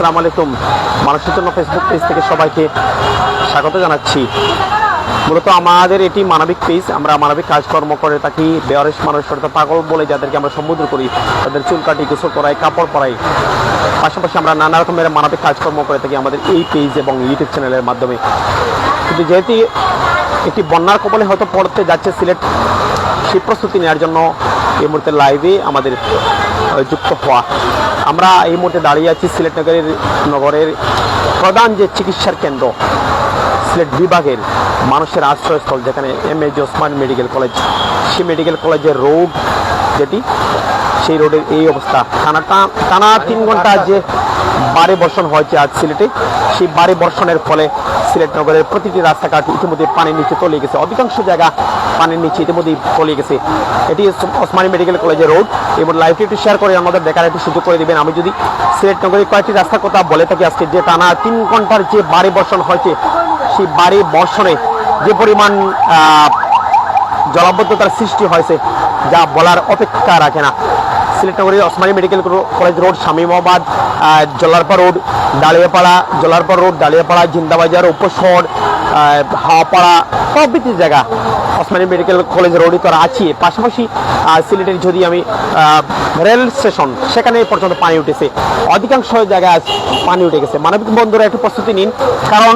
আসসালামু আলাইকুম। মানুষের জন্য ফেসবুক পেজ থেকে সবাইকে স্বাগত জানাচ্ছি। মূলত আমাদের এটি মানবিক পেজ আমরা মানবিক কাজকর্ম করে থাকি বেয়ারেস মানুষ পাগল বলে যাদেরকে আমরা সম্বোধন করি, তাদের চুল কাটি, গোসল করাই, কাপড় পরাই। পাশাপাশি আমরা নানা রকমের মানবিক কাজকর্ম করে থাকি আমাদের এই পেজ এবং ইউটিউব চ্যানেলের মাধ্যমে। কিন্তু যেহেতু একটি বন্যার কবলে হয়তো পড়তে যাচ্ছে সিলেট, সেই প্রস্তুতি নেওয়ার জন্য এই মুহূর্তে লাইভে আমাদের যুক্ত হওয়া। আমরা এই মুহূর্তে দাঁড়িয়ে আছি সিলেট নগরের নগরের প্রধান যে চিকিৎসার কেন্দ্র, সিলেট বিভাগের মানুষের আশ্রয়স্থল, যেখানে M A Osman medical college. সেই মেডিকেল কলেজের রোড যেটি সেই রোডের এই অবস্থা। টানা টানা তিন ঘণ্টা যে বারে বর্ষণ হয়েছে আজ সিলেটে, সেই বারে বর্ষণের ফলে সিলেট নগরের প্রতিটি রাস্তাঘাট ইতিমধ্যে পানির নিচে তলিয়ে গেছে। অধিকাংশ জায়গা পানির নিচে ইতিমধ্যেই তলিয়ে গেছে। এটি ওস- ওসমানী মেডিকেল কলেজের রোড। এবং লাইভটি একটু শেয়ার করে আমাদের দেখার একটু সুযোগ করে দিবেন। আমি যদি সিলেট নগরের কয়েকটি রাস্তার কথা বলে থাকি আজকে, যে টানা তিন ঘণ্টার যে বারে বর্ষণ হয়েছে, সেই বারে বর্ষণে যে পরিমাণ জলাবদ্ধতার সৃষ্টি হয়েছে, যা বলার অপেক্ষা রাখে না। সিলেট নগরীর Osmani medical college road Shamimabad আহ, জল্লারপা রোড ডালিয়াপাড়া জল্লারপা রোড ডালিয়াপাড়া জিন্দাবাজার উপশহর হাওয়াপাড়া প্রভৃতি জায়গা ওসমানী মেডিকেল কলেজ রোডে তো আছে। পাশাপাশি সিলেটের যদি আমি রেল স্টেশন সেখানে পর্যন্ত পানি উঠেছে। অধিকাংশ জায়গায় আজ পানি উঠে গেছে। মানবিক বন্ধুরা একটু প্রস্তুতি নিন। কারণ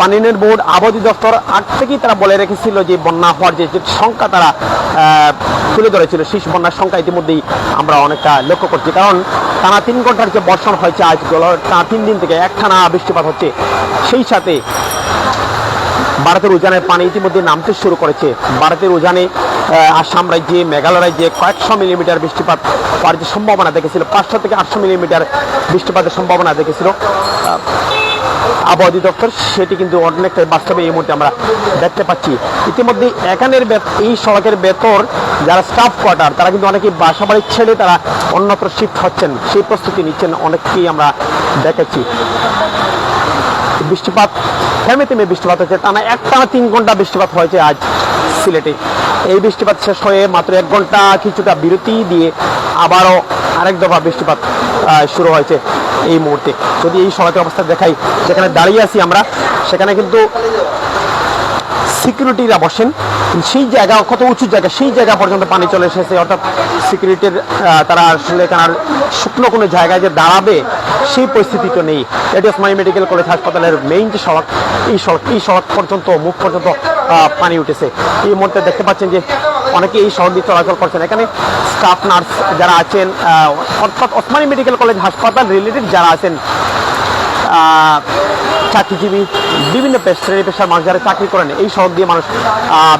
পানিনের বোর্ড আবহাওয়া দপ্তর আগ থেকেই তারা বলে রেখেছিল যে বন্যা হওয়ার যে সংখ্যা তারা তুলে ধরেছিল সেই বন্যার সংখ্যা ইতিমধ্যেই আমরা অনেকটা লক্ষ্য করছি। কারণ টানা তিন ঘণ্টার যে বর্ষণ হয়েছে, আজ টানা তিন দিন থেকে একটানা বৃষ্টিপাত হচ্ছে। সেই সাথে ভারতের উজানের পানি ইতিমধ্যে নামতে শুরু করেছে। ভারতের উজানে আসাম রাজ্যে, মেঘালয় রাজ্যে কয়েকশো মিলিমিটার বৃষ্টিপাত হওয়ার যে সম্ভাবনা দেখেছিল, পাঁচশো থেকে আটশো মিলিমিটার বৃষ্টিপাতের সম্ভাবনা দেখেছিল। আবহাওয়া অধিদপ্তর সেটি কিন্তু অনেকটাই বাস্তবে এই মুহূর্তে আমরা দেখতে পাচ্ছি। ইতিমধ্যে এখানের এই সড়কের ভেতর যারা স্টাফ কোয়ার্টার তারা কিন্তু অনেকেই বাসা বাড়ি ছেড়ে তারা অন্যত্র শিফট হচ্ছেন। সেই প্রস্তুতি নিচ্ছেন অনেককেই আমরা দেখেছি। বৃষ্টিপাত, থেমে থেমে বৃষ্টিপাত হচ্ছে। টানা এক টানা তিন ঘণ্টা বৃষ্টিপাত হয়েছে আজ সিলেটে। এই বৃষ্টিপাত শেষ হয়ে মাত্র এক ঘণ্টা কিছুটা বিরতি দিয়ে আবারও আরেক দফা বৃষ্টিপাত শুরু হয়েছে। এই মুহূর্তে। যদি এই সড়কের অবস্থা দেখাই, যেখানে দাঁড়িয়ে আছি আমরা, সেখানে কিন্তু সিকিউরিটিরা বসেন। সেই জায়গা, কত উঁচু জায়গা, সেই জায়গা পর্যন্ত পানি চলে এসেছে। অর্থাৎ সিকিউরিটির তারা আসলে আর শুকনো কোনো জায়গায় যে দাঁড়াবে, সেই পরিস্থিতি তো নেই। এটি ওসমানী মেডিকেল কলেজ হাসপাতালের মেইন যে সড়ক, এই সড়ক এই সড়ক পর্যন্ত, মুখ পর্যন্ত পানি উঠেছে। এই মুহূর্তে দেখতে পাচ্ছেন যে, অনেকে এই সড়ক দিয়ে চলাচল করছেন। এখানে স্টাফ নার্স যারা আছেন অর্থাৎ ওসমানী মেডিকেল কলেজ হাসপাতাল রিলেটেড যারা আছেন চাকরিজীবী বিভিন্ন শ্রেণি পেশার মানুষ যারা চাকরি করেন, এই সড়ক দিয়ে মানুষ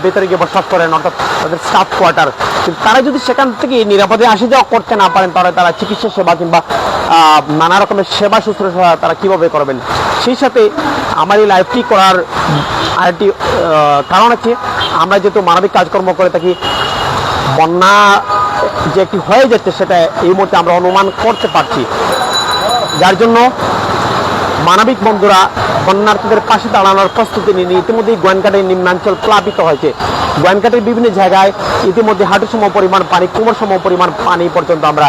ভেতরে গিয়ে বসবাস করেন, অর্থাৎ তাদের স্টাফ কোয়ার্টার তারা যদি সেখান থেকে নিরাপদে আসে যাওয়া করতে না পারেন, তাহলে তারা চিকিৎসা সেবা কিংবা নানা রকমের সেবা শুশ্রূষা তারা কীভাবে করবেন? সেই সাথে আমার এই লাইফটি করার আরেকটি কারণ আছে আমরা যেহেতু মানবিক কাজকর্ম করে থাকি, বন্যা যে কি হয়ে যাচ্ছে সেটা এই মুহূর্তে আমরা অনুমান করতে পারছি। যার জন্য মানবিক বন্ধুরা, বন্যার্থীদের পাশে দাঁড়ানোর প্রস্তুতি নিয়ে ইতিমধ্যেই গোয়েনঘাটের নিম্নাঞ্চল প্লাবিত হয়েছে। গোয়েনঘাটের বিভিন্ন জায়গায় ইতিমধ্যে হাঁটু সম পরিমাণ পানি, কোমর সম পরিমাণ পানি পর্যন্ত আমরা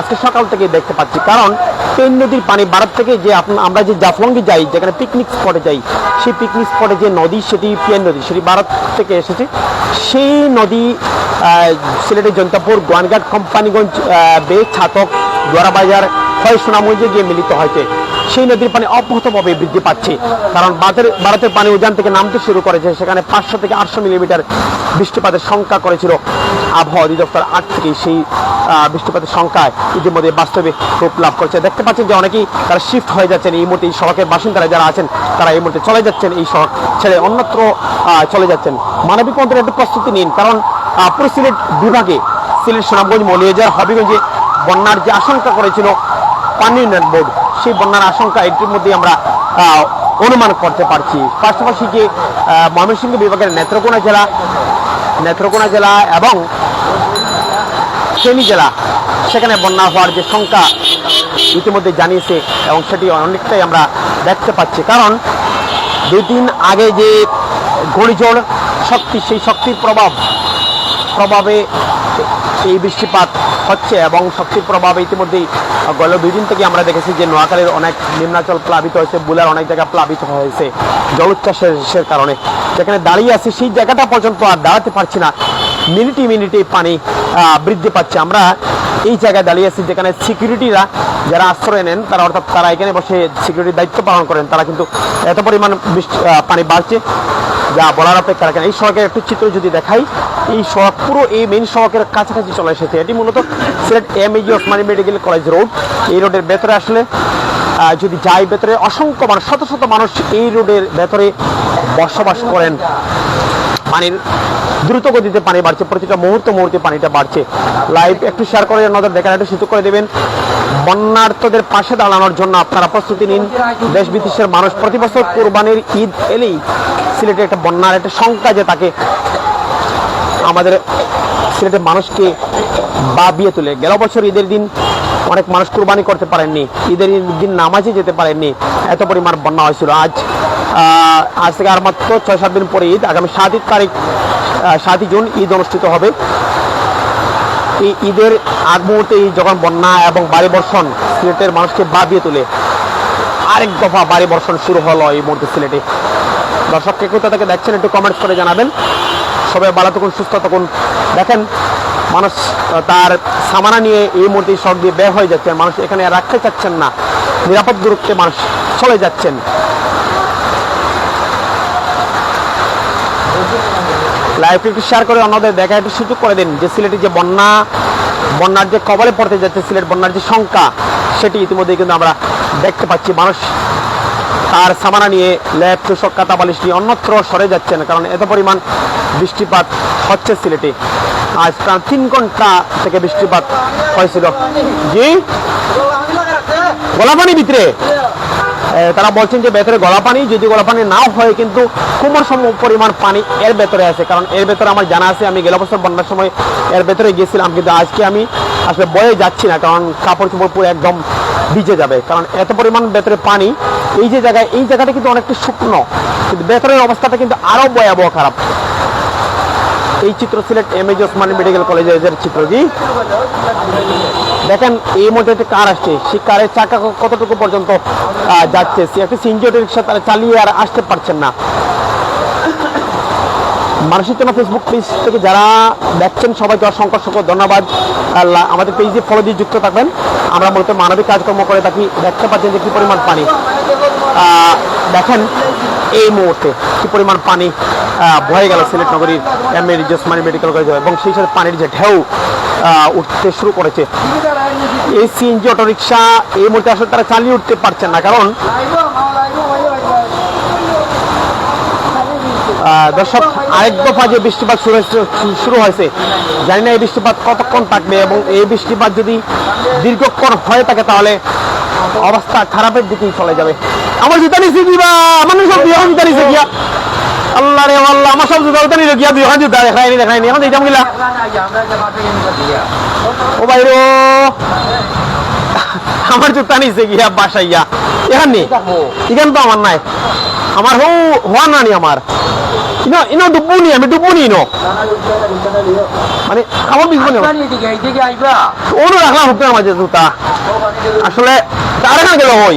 আজকে সকাল থেকে দেখতে পাচ্ছি। কারণ পেন নদীর পানি ভারত থেকে যে আমরা যে জাফলঙ্গি যাই, যেখানে পিকনিক স্পটে যাই, সেই পিকনিক স্পটে যে নদী, সেটি পেন নদী, সেটি ভারত থেকে এসেছে। সেই নদী সিলেটের জনতাপুর গোয়ানঘাট, কোম্পানিগঞ্জ বে, ছাতক, দোয়ারাবাজার হয় সুনামগঞ্জে গিয়ে মিলিত হয়েছে। সেই নদীর পানি অব্যাহতভাবে বৃদ্ধি পাচ্ছে। কারণ ভারতের পানি উজান থেকে নামতে শুরু করেছে, সেখানে পাঁচশো থেকে আটশো মিলিমিটার বৃষ্টিপাতের সংখ্যা করেছিল আবহাওয়া অধিদপ্তর আট থেকে সেই বৃষ্টিপাতের সংখ্যায় ইতিমধ্যে বাস্তবে রূপ লাভ করেছে। দেখতে পাচ্ছেন যে অনেকেই তারা শিফট হয়ে যাচ্ছেন। এই মুহূর্তে এই সড়কের বাসিন্দারা যারা আছেন, তারা এই মুহূর্তে চলে যাচ্ছেন এই সড়ক ছেড়ে অন্যত্র চলে যাচ্ছেন। মানবিক মন্ত্রের একটু প্রস্তুতি নিন, কারণ পুরো সিলেট বিভাগে, সিলেট সুনামগঞ্জ মলিয়াজার হবিগঞ্জে বন্যার যে আশঙ্কা করেছিল পানি উন্নয়ন বোর্ড সেই বন্যার আশঙ্কা এটির মধ্যে আমরা অনুমান করতে পারছি। পাশাপাশি যে ময়মনসিংহ বিভাগের নেত্রকোনা জেলা নেত্রকোনা জেলা এবং ফেনী জেলা, সেখানে বন্যা হওয়ার যে সংখ্যা ইতিমধ্যে জানিয়েছে এবং সেটি অনেকটাই আমরা দেখতে পাচ্ছি। কারণ দুই দিন আগে যে ঘূর্ণিঝড় শক্তি, সেই শক্তির প্রভাব, প্রভাবে এই বৃষ্টিপাত হচ্ছে এবং শক্তির প্রভাব ইতিমধ্যেই গত দুই দিন থেকে আমরা দেখেছি যে নোয়াখালীর অনেক নিম্নাচল প্লাবিত হয়েছে, বুলার অনেক জায়গা প্লাবিত হয়েছে জল জলোচ্ছ্বাসের কারণে। যেখানে দাঁড়িয়ে আছি, সেই জায়গাটা পর্যন্ত আর দাঁড়াতে পারছি না। মিনিটে মিনিটে পানি বৃদ্ধি পাচ্ছে। আমরা এই জায়গায় দাঁড়িয়ে আছি যেখানে সিকিউরিটিরা যারা আশ্রয় নেন, তারা অর্থাৎ তারা এখানে বসে সিকিউরিটির দায়িত্ব পালন করেন, তারা কিন্তু এত পরিমাণ পানি বাড়ছে। যা বলার অপেক্ষা রাখেন। এই সড়কের একটু চিত্র যদি দেখাই, এই সড়ক পুরো এই মেন সড়কের কাছাকাছি চলে এসেছে। এটি মূলত Sylhet M A G Osmani medical college road. এই রোডের ভেতরে আসলে যদি যাই ভেতরে, অসংখ্য মানুষ, শত শত মানুষ এই রোডের ভেতরে বসবাস করেন। পানির দ্রুত গতিতে পানি বাড়ছে। প্রতিটা মুহূর্তে মুহূর্তে পানিটা বাড়ছে। লাইভ একটু শেয়ার করে নজর দেখেন, একটু সুযোগ করে দেবেন। বন্যার্থদের পাশে দাঁড়ানোর জন্য আপনারা প্রস্তুতি নিন। দেশ বিদেশের মানুষ প্রতি বছর কোরবানির ঈদ এলেই সিলেটে একটা বন্যার একটা সংখ্যা যে তাকে আমাদের সিলেটের মানুষকে বাবিয়ে তোলে। গেল বছর ঈদের দিন অনেক মানুষ কুরবানি করতে পারেননি, ঈদের দিন নামাজে যেতে পারেননি, এত পরিমাণ বন্যা হয়েছিল। আজ আজ থেকে আর মাত্র ছয় সাত দিন পরে ঈদ, আগামী সাতই তারিখ সাতই জুন ঈদ অনুষ্ঠিত হবে। এই ঈদের আগ মুহূর্তে এই যখন বন্যা এবং বাড়ি বর্ষণ, সিলেটের মানুষকে বাবিয়ে তোলে, আরেক দফা বাড়ি বর্ষণ শুরু হলো এই মুহূর্তে সিলেটে। দর্শক কে কোথা থেকে দেখছেন একটু কমেন্টস করে জানাবেন। সবাই ভালো থাকুন, সুস্থ থাকুন। দেখেন, মানুষ তার সামানা নিয়ে এই মুহূর্তে সড়ক দিয়ে বের হয়ে যাচ্ছেন। মানুষ এখানে রাখতে চাচ্ছেন না। নিরাপদ দূরত্বে মানুষ চলে যাচ্ছেন। লাইভটি একটু শেয়ার করে অন্যদের দেখা একটু সুযোগ করে দিন। যে সিলেটের যে বন্যা, বন্যার যে কবলে পড়তে যাচ্ছে, সিলেট বন্যার যে সংখ্যা সেটি ইতিমধ্যে কিন্তু আমরা দেখতে পাচ্ছি। মানুষ তার সামানা নিয়ে ল্যাব চুষক কাতা বালিশ নিয়ে অন্যত্র সরে যাচ্ছেন, কারণ এত পরিমাণ বৃষ্টিপাত হচ্ছে সিলেটে। আজ প্রায় তিন ঘণ্টা থেকে বৃষ্টিপাত হয়েছিল। জি? গোলাপানি ভিতরে। তারা বলছেন যে ভেতরে গলা পানি যদি গলা পানি নাও হয় কিন্তু কোমর সম পরিমাণ পানি এর ভেতরে আছে, কারণ এর ভেতরে আমার জানা আছে, আমি গেল বছর বন্যার সময় এর ভেতরে গিয়েছিলাম, কিন্তু আজকে আমি আসলে বয়ে যাচ্ছি না, কারণ কাপড় চোপড় পুরো একদম ভিজে যাবে। কারণ এত পরিমাণ ভেতরে পানি, এই যে জায়গায়, এই জায়গাটা কিন্তু অনেকটা শুকনো। কিন্তু ভেতরের অবস্থাটা কিন্তু আরও ভয়াবহ খারাপ। এই চিত্র Sylhet M A G Osmani medical কলেজের চিত্র জি দেখেন, এই মধ্যে একটা কার আসছে। সেই কারের চাকা কতটুকু পর্যন্ত যাচ্ছে? একটা সিনজি রিক্সা তারা চালিয়ে আর আসতে পারছেন না। মানুষের জন্য ফেসবুক পেজ থেকে যারা দেখছেন সবাইকে অসংখ্য অসংখ্য ধন্যবাদ। আল্লাহ আমাদের পেজে ফলো দিয়ে যুক্ত থাকবেন। আমরা মূলত মানবিক কাজকর্ম করে থাকি, দেখতে পাচ্ছেন যে কি পরিমাণ পানি। দেখেন এই মুহূর্তে কি পরিমাণ পানি বয়ে গেল সিলেট নগরীর M A Osmani medical college এবং সেই সাথে পানির যে ঢেউ উঠতে শুরু করেছে। এই সিএনজি অটোরিকশা এই মুহূর্তে আসলে তারা চালিয়ে উঠতে পারছেন না, কারণ দর্শক আরেক দফা যে বৃষ্টিপাত শুরু হয়েছে শুরু হয়েছে জানি না এই বৃষ্টিপাত কতক্ষণ থাকবে এবং এই বৃষ্টিপাত যদি দীর্ঘক্ষণ হয়ে থাকে তাহলে অবস্থা খারাপের দিকেই চলে যাবে। আমার জুতা নিচে দিবা আমার সব দিয়ে জুতা নিচে গিয়া আল্লাহ রে আল্লাহ আমার সব জুতা উতা নিয়ে গিয়া এখন জুতা? দেখায়নি দেখায়নি এখন দিতাম গিলা ও বাইরো আমার জুতা নিচে গিয়া বাসাইয়া? এখান নি? এখান তো আমার নাই। আমার হো হওয়া নানি আমার। ইনো ইনো ডুবুনি আমি ডুবুনি ইনো। মানে আমার বিজবো না ওনো রাখলাম মাঝে জুতা। আসলে তার এখানে গেল হই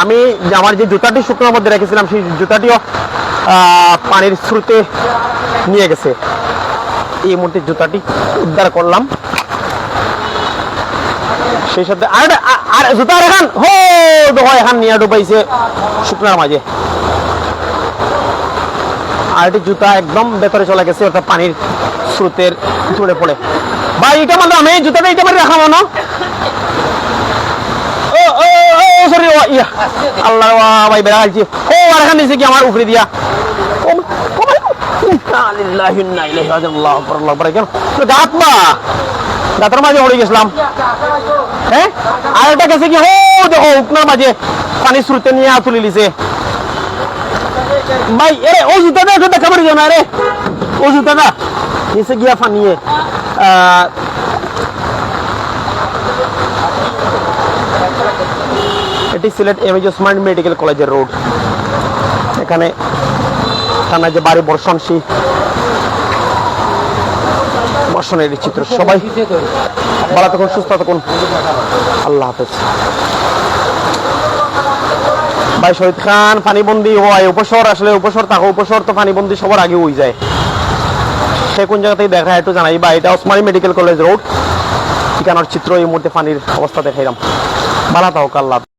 আমি যে আমার যে জুতাটি শুকনোর মধ্যে রেখেছিলাম সেই জুতাটিও পানির স্রোতে নিয়ে গেছে। এই মুহূর্তে জুতাটি উদ্ধার করলাম। সেই সাথে আর আর জুতা এখান হো দেখো এখান নিয়ে ডুবাইছে শুকনার মাঝে। আর একটি জুতা একদম ভেতরে চলে গেছে, অর্থাৎ পানির স্রোতের চড়ে পড়ে। ভাই, এটা মানে আমি জুতাটা এটা মানে রাখাবো না। গেছিলাম। হ্যাঁ? আর কি পানি স্রোতে নিয়ে তুলে লিছে ভাই এ ও জুতাটা পারি না রে ও জুতাটা নিচে গিয়া ফানিয়ে এটি Sylhet M A G Osman medical কলেজের রোড। এখানে থানা যে বাড়ি বর্ষণ সেই ধর্ষণের এই চিত্র। সবাই ভালো থাকুন, সুস্থ থাকুন। আল্লাহ হাফেজ। ভাই শহীদ খান পানিবন্দি হয়, উপসর আসলে উপসর থাকো, উপসর তো পানিবন্দি সবার আগে হয়ে যায়। সে কোন জায়গা থেকে দেখা একটু জানাই বা এটা ওসমানী মেডিকেল কলেজ রোড। ঠিকানার চিত্র এই মুহূর্তে পানির অবস্থা দেখাইলাম। ভালো থাকুক আল্লাহ